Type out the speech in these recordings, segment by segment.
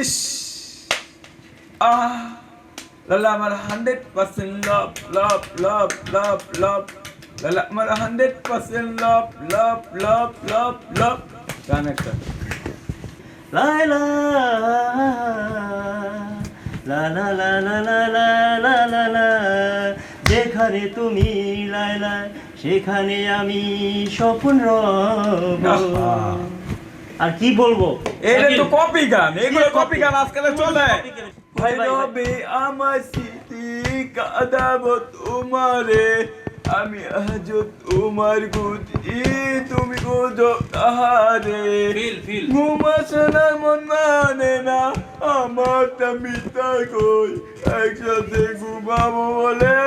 ইস আহ লালা আমার hundred percent লাভ লাভ লাভ লাভ লাভ লালা আমার হান্ড্রেড পার্সেন্ট লাভ লাভ লাভ লাভ লাভ গান একটা লাইলা লা লা লা লা লা লা লা লা লা যেখানে তুমি লাইলা সেখানে আমি স্বপ্ন রব। আর কি বলব? এটা তো কপি গান এগুলো কপি গান আজকাল চলে। ভাই। রবে আমার স্মৃতি কাঁদাবো তোমারে। আমি আজ তোমার গুজি তুমি গুজো কাহারে ফিল ফিল। ঘুমাসে না মন মানে না আমার মিতা কই। একসাথে ঘুমাবো বলে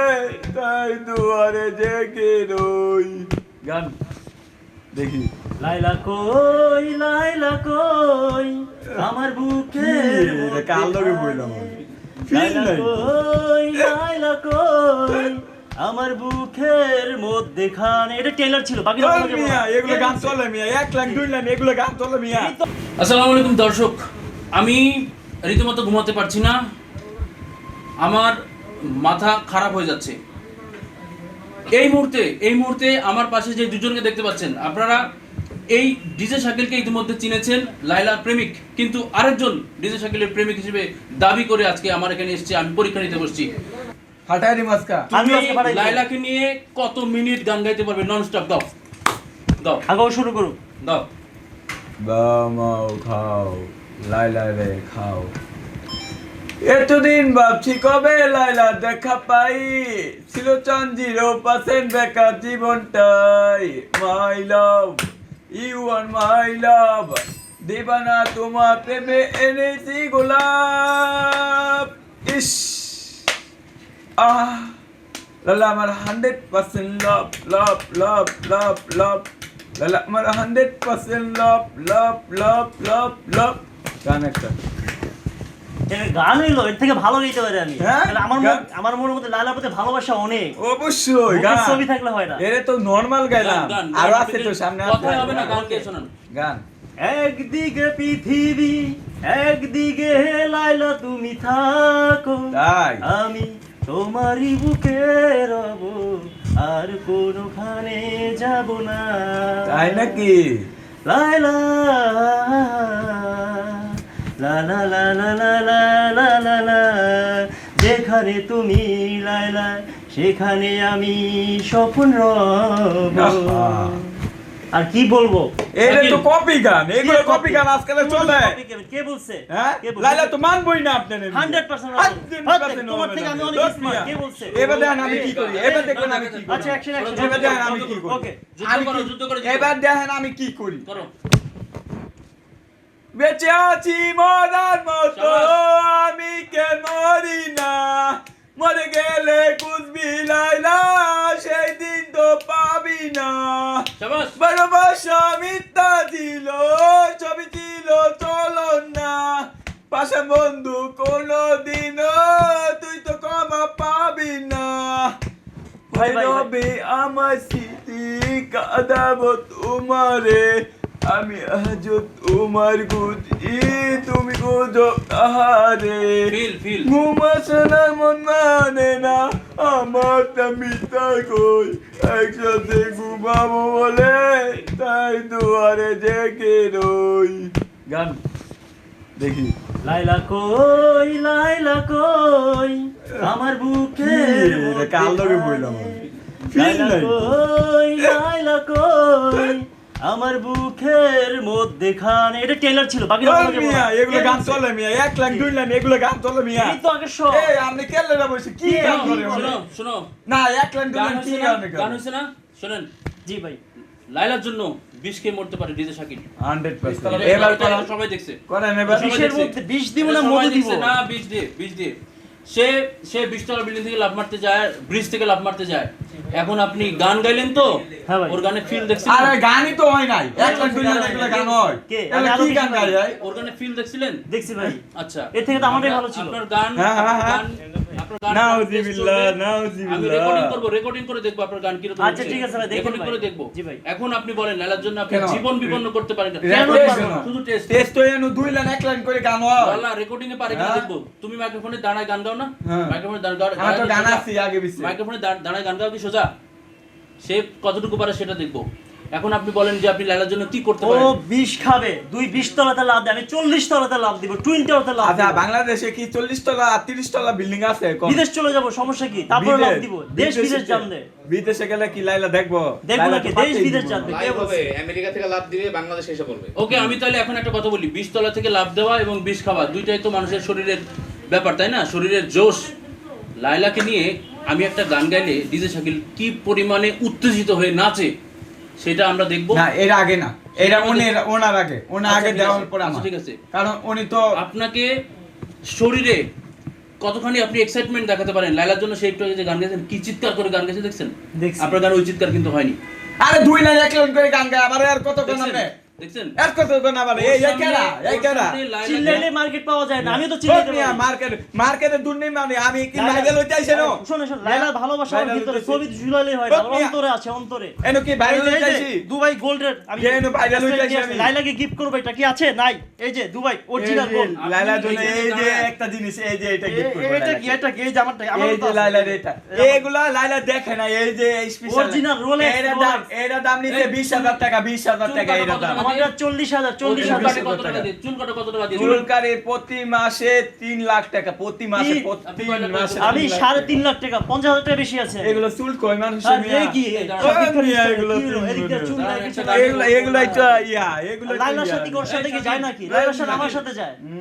তাই দুয়ারে জেগে রই। গান। দেখি। লাইলা কই লাইলা কই আমার বুকে লগে বইলাম। কই লাইলা কই আমার বুকের মধ্যে খান এটা টেলার ছিল বাকি মিয়া এগুলো গান চলে মিয়া এক লাখ দুই লাখ এগুলো গান চলে মিয়া। আসসালামু আলাইকুম দর্শক আমি রীতিমতো ঘুমাতে পারছি না। আমার মাথা খারাপ হয়ে যাচ্ছে। এই মুহূর্তে এই মুহূর্তে আমার পাশে যে দুজনকে দেখতে পাচ্ছেন আপনারা এই ডিজে শাকিলকে ইতিমধ্যে চিনেছেন লাইলার প্রেমিক কিন্তু আরেকজন ডিজে শাকিলের প্রেমিক হিসেবে দাবি করে আজকে আমার এখানে এসেছে আমি পরীক্ষা নিতে বসছি। হাটারি মাস্কা তুমি। লাইলাকে নিয়ে কত মিনিট গান গাইতে পারবে? নন স্টপ দাও। দাও। আগেও শুরু করুন দাও। বামাও খাও লাইলা রে খাও। এতদিন ভাবছি কবে লাইলা দেখা পাই? ছিল চান জিরো পার্সেন্ট বেকার জীবনটাই। মাই লাভ ইউ আর মাই লাভ দিবানা, তোমার প্রেমে এনেছি গোলাপ। ইস। আহ। লালা আমার হান্ড্রেড পার্সেন্ট লাভ লাভ লাভ লাভ লাভ লালা আমার হান্ড্রেড পার্সেন্ট লাভ লাভ লাভ লাভ লাভ গান একটা। গান হইল এর থেকে ভালো গাইতে পারি আমি। হ্যাঁ? আমার? আমার মনের মধ্যে প্রতি ভালোবাসা অনেক। অবশ্যই গান। ছবি থাকলে হয় না। এরে তো নর্মাল গাইলাম। আরও গান আছে তো সামনে কথাই হবে না গান গিয়ে শোনান। গান। একদিকে পৃথিবী একদিকে লাইলা তুমি থাকো। আমি তোমারই বুকে রব আর কোনোখানে যাব না। তাই নাকি? লাইলা লা লা লা লা লা লা লা লা লা। যেখানে তুমি লাইলা সেখানে আমি স্বপ্ন রব। আর কি বলব? এটা তো কপি গান এগুলো কপি? গান আজকাল চলে। কে- কে বলছে? হ্যাঁ? কে বলছে? লাইলা তো মানবই না আপনার 100% তোমার থেকে আমি অনেক smart, কে বলছে? এবার দেখেন আমি কি করি এবার দেখবেন আমি কি করি। আচ্ছা অ্যাকশন অ্যাকশন এবার দেখেন আমি কি করি। ওকে যুদ্ধ করো, যুদ্ধ করো, এবার দেখেন আমি কি করি। করো। বেঁচে আছি মরার মতো। আমি কে মরি না? মরে গেলে কুচবি লাইলা সেই দিন তো পাবি না। ভালোবাসা মিথ্যা ছিল ছবি ছিল চলো না। পাশে বন্ধু কোনো দিন তুই তো ক্ষমা পাবি না। ভাই। রবে আমার স্মৃতি কাঁদাবো তোমারে। আমি আজ তোমার গুজি তুমি গুজো কাহারে ফিল ফিল। ঘুমাসে না মন মানে না আমার মিতা কই। একসাথে ঘুমাবো বলে তাই দুয়ারে জেগে রই। গান দেখি। লাইলা কই লাইলা কই আমার বুকে কার লগে বইলাম? Feel নাই। লাইলা কই আমার বুকের মধ্যে খান এটা টেলার ছিল বাকি মিয়া এগুলো গান চলে মিয়া এক লাখ দুই লাখ এগুলো গান চলে মিয়া। এই তো আগে শো এই আপনি কেলে না বসে কি কি গান? করে শোনো? শোনো। না এক লাখ দুই লাখ কি গান গান হয়েছে না? শোনেন। জি ভাই লাইলার জন্য বিষ খেয়ে মরতে পারে ডিজে শাকিল। হান্ড্রেড এটা- এবার সবাই দেখছে। করেন এবার বিষের মধ্যে বিষ দিব না মধু দিব? না বিষ দিয়ে বিষ দিয়ে সে সে বিশতলা বিল্ডিং থেকে লাভ মারতে যায় ব্রিজ থেকে লাভ মারতে যায়। এখন আপনি গান গাইলেন তো হ্যাঁ ওর গানে ফিল দেখছেন আরে গানই তো হয় নাই। এক লাখ দুই লাখ গান হয়। কে? কি গান গাই ওর গানে ফিল দেখছিলেন? দেখছি ভাই। আচ্ছা। এর থেকে তো আমাদের ভালো ছিল। আপনার গান হ্যাঁ, হ্যাঁ, হ্যাঁ। গান- আপনার গান নাউজিবিল্লাহ, আমি নাউজিবিল্লাহ। রেকর্ডিং করব রেকর্ডিং করে দেখব আপনার গান কীরকম ঠিক আছে ভাই, দেখেন রেকর্ডিং ভাই। করে দেখব জি ভাই। এখন আপনি বলেন লালার জন্য আপনি জীবন বিপন্ন করতে পারেন না রেকর্ডিং কেন পারব কেন? না? শুধু টেস্ট টেস্ট এনো দুই লাইন এক লাইন করে গান লালা রেকর্ডিং এ পারে কিনা। দেখব তুমি মাইক্রোফোনে দাঁড়ায় গান গাও না হ্যাঁ। মাইক্রোফোনে দাঁড়ায় গান আগে মাইক্রোফোনে দাঁড়ায় গান গাও কি সোজা সে কতটুকু পারে সেটা দেখব এখন আপনি বলেন যে আপনি লালার জন্য কি করতে পারেন ও পারেন? বিষ খাবে দুই বিশ তলাতে লাভ দেয় আমি চল্লিশ তলাতে লাভ দিব টুইন টাওয়ারতে লাভ আচ্ছা বাংলাদেশে কি চল্লিশ তলা তিরিশ তলা বিল্ডিং আছে কম? বিদেশ চলে যাব সমস্যা কি? তারপরে লাভ দিব দেশ বিদেশ জানলে বিদেশে গেলে কি লাইলা দেখব? দেখব নাকি? দেশ বিদেশ দিব। জানবে। আমেরিকা থেকে লাভ দিবে বাংলাদেশে এসে পড়বে। ওকে আমি তাহলে এখন একটা কথা বলি। বিষ তলা থেকে লাভ দেওয়া এবং বিষ খাওয়া দুইটাই তো মানুষের শরীরের ব্যাপার তাই না? শরীরের জোশ। লাইলাকে নিয়ে আমি একটা গান গাইলে ডিজে শাকিল কি পরিমাণে উত্তেজিত হয়ে নাচে? সেটা আমরা দেখব। না এর আগে না। এটা উনি ওনার আগে। ওনার আচ্ছা, আগে দেওয়ার। পর আচ্ছা, আমার। ঠিক আছে। কারণ উনি তো আপনাকে শরীরে কতখানি আপনি এক্সাইটমেন্ট দেখাতে পারেন? লাইলার জন্য সেই একটু যে গান গেছেন কি চিৎকার করে গান গেছে দেখছেন? আপনার গান ওই চিৎকার কিন্তু হয়নি। আরে দুই লাইন এক লাইন করে গান গায় আবার আর কত গান দেখছেন? আপনি কত গান আবার এই এই কেনা এই কেনা চিল্লাইলে মার্কেট পাওয়া যায় না আমি তো চিল্লাইতে পারি। মার্কেট মার্কেটে দুর্নীতি মানে আমি কি লাইলা- ভাইরাল আইছে নো? শোনো শোনো লাইলার ভালোবাসা আমার ভিতরে ছবি ঝুলাইলে হয় না অন্তরে আছে অন্তরে। এনো কি ভাইরাল এই যে- এই হইতে যে আইছি? দুবাই গোল্ডের আমি এনো viral হইতে আইছি আমি। লাইলাকে গিফট করব এটা কি আছে? নাই। এই যে দুবাই অরিজিনাল গোল্ড লাইলার জন্য এই যে একটা জিনিস এই যে এটা গিফট করব এটা কি এটা কি? এই যে আমারটা আমার এই যে লাইলার এটা। এইগুলা লাইলা দেখে না এই যে স্পেশাল Original Rolex, এর দাম। এর দাম নিতে 20000 টাকা 20000 টাকা এর দাম। আমারটা চল্লিশ হাজার চল্লিশ হাজার কত টাকা দিয়ে? চুল কাটে কত টাকা দিয়ে? চুলকারি প্রতি মাসে 3 লাখ টাকা প্রতি মাসে প্রতি আপনি কয় লাখ মাসে আমি সাড়ে তিন লাখ টাকা পঞ্চাশ হাজার টাকা বেশি আছে। এগুলো চুল কই মানুষ কি? এগুলো। এগুলো ইয়া এগুলো লাইলার সাথে ওর সাথে কি যায় নাকি? লাইলার সাথে আমার সাথে যায়?